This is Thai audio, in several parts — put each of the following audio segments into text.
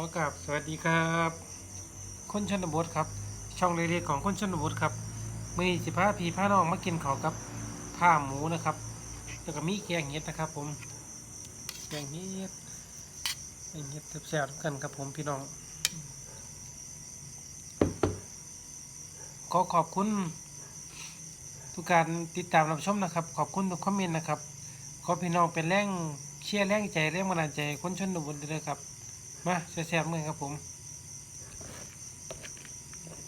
อกับสวัสดีครับ คนชนบทครับ ช่องเล็กๆของคนชนบทครับมีสิพาพี่พาน้องมากินข้าวกับข้าหมูนะครับแล้วก็มีแกงเห็ดนะครับ ผมแกงเห็ดแกงเห็ดแซ่บๆกันครับผมพี่น้องขอขอบคุณทุกการติดตามรับชมนะครับ ขอบคุณทุกคอมเมนต์นะครับขอพี่น้องเป็นแรงเชียร์แรงใจแรงบันดาลใจคนชนบทเลยครับ มาแซ่บๆเลยครับผม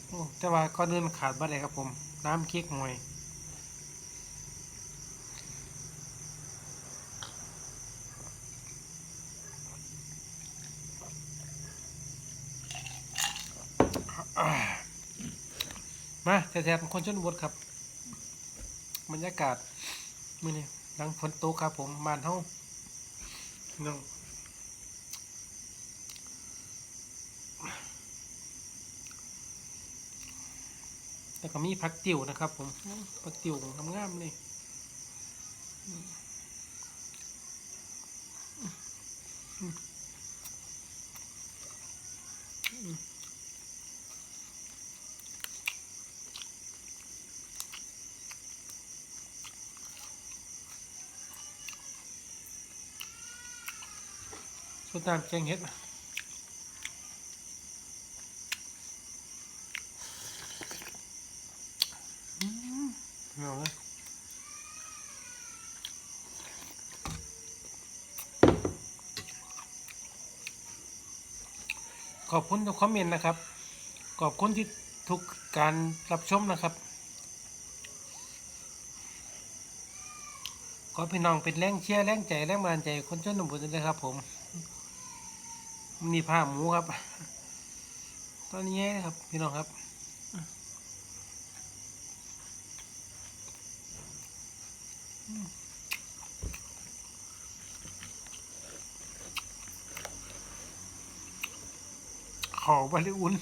โอ้แต่ว่าก็เดินขาดบ่ได้ครับผม น้ำเค้กหวยมาแซ่บๆคนชนบทครับ บรรยากาศ มือนี้หลังฝนตกครับผมบ้านเฮาน้อง แล้วก็มีผักติ๋วนะครับ ผมผักติ๋วงามๆเลยสุดน้ำแกงเห็ดอื้อเอาเลย ขอบคุณทุกคอมเมนต์นะครับ ขอบคุณที่ทุกการรับชมนะครับ ขอพี่น้องเป็นแรงเชียร์แรงใจแรงบันดาลใจคนชนบทเลยครับ ผมนี่ผ้าหมูครับ ตอนนี้ครับ พี่น้องครับ เขาบริอุ่น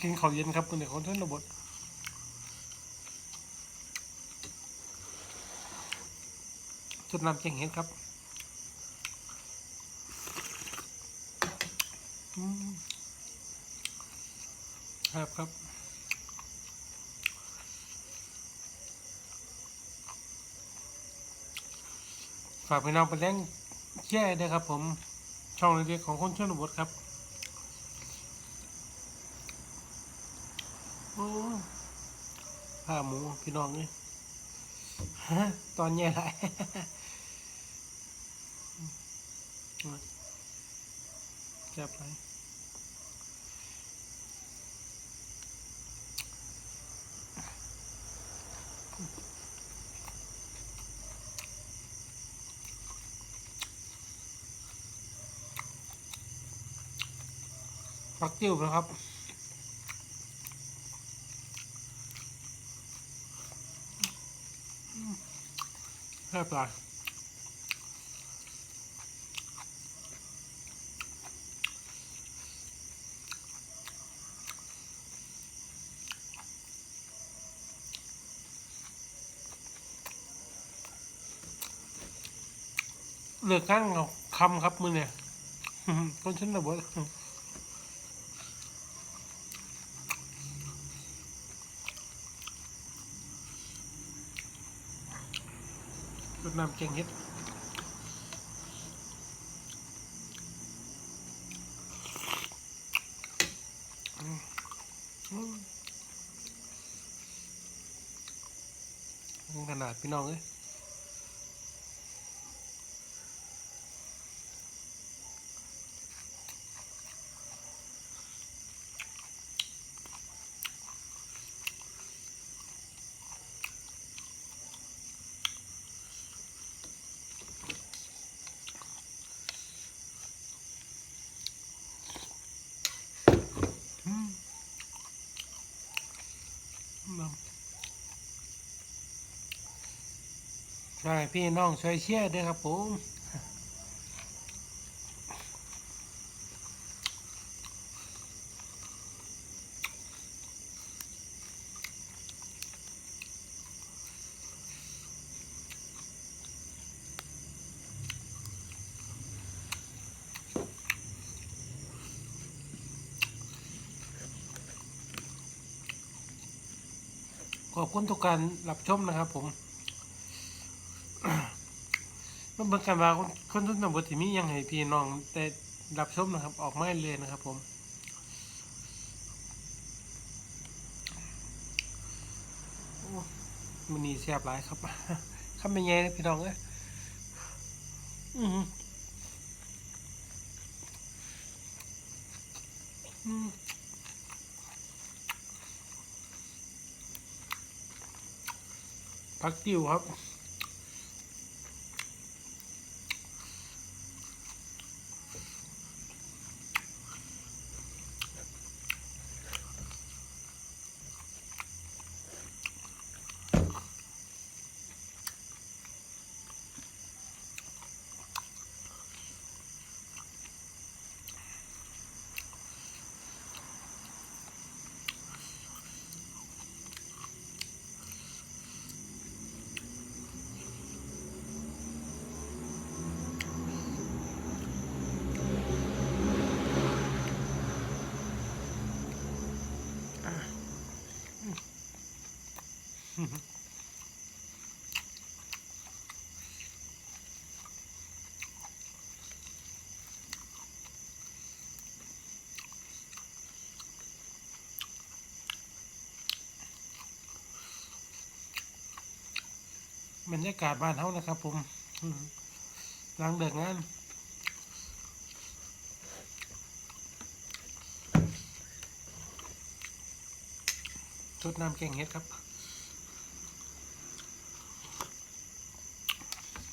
กินเขาวเย็นครับตัวนี้ของท่านระบดจุดน้ำแกงเห็ดครับครับครับฝากพี่น้องไปแรงแช่ด้วยครับผมช่องเล็กๆของคนชนบทครับ โอ้ ผ้าหมูพี่น้องนี่ฮะตอนแย่ไรจับไปปักจิ้วนะครับ แค่ปลาเลือกกั้งเอาคำครับมือเนี่ยคนฉันระเบิด รดน้ำแกงเห็ดขนาดพี่น้องเอ้ย ฝากพี่น้องช่วยเชียร์ด้วยครับผมขอบคุณทุกการรับชมนะครับผม มาเบิ่งกันว่าคนทุนตำบทที่มียังให้พี่น้องแต่รับชมนะครับ ออกมาเลยนะครับ ผม มันนี่แซ่บหลายครับข้าไม่แย่นะพี่น้องเอ้ยอืมอืมพักติวครับ บรรยากาศบ้านเฮานะครับ ผมหลังเลิกงานทดน้ำแกงเห็ดครับ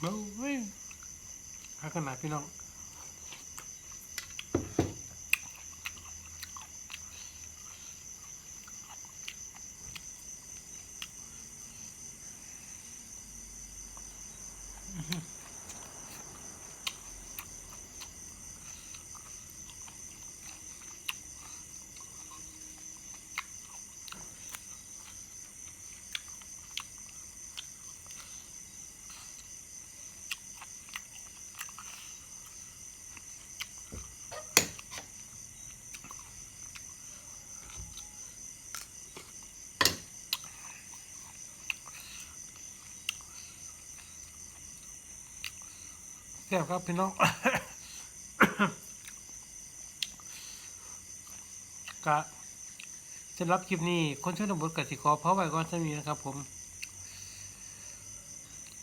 เบ้าเว้ยหาขนาดพี่น้องแซ่บครับพี่น้องกะสำหรับคลิปนี้คนช่วยนบทกสิขอเพราะไว้ก่อนสมีนะครับ ผม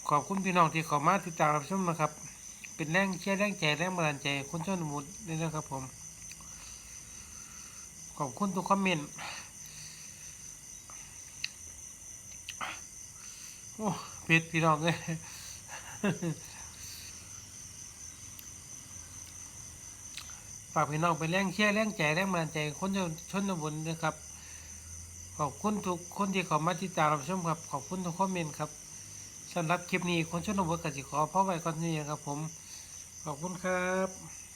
ขอบคุณพี่น้องที่เข้ามาติดตามรับชมนะครับ เป็นแรงเชียร์แรงใจแรงบันดาลใจ คนช่วยนบทนี่นะครับ ผม ขอบคุณทุกคอมเมนต์โอ้เผ็ดพี่น้องเลย ฝากพี่น้องไปแรงเชียร์แรงใจแรงมันใจคนชนชนบนนะครับ ขอบคุณทุกคนที่เข้ามาติดตามรับชมครับขอบคุณทุกคอมเมนต์ครับสำหรับคลิปนี้คนชนบนกสิขอพ่อไว้ก่อนนี้ครับผมขอบคุณครับ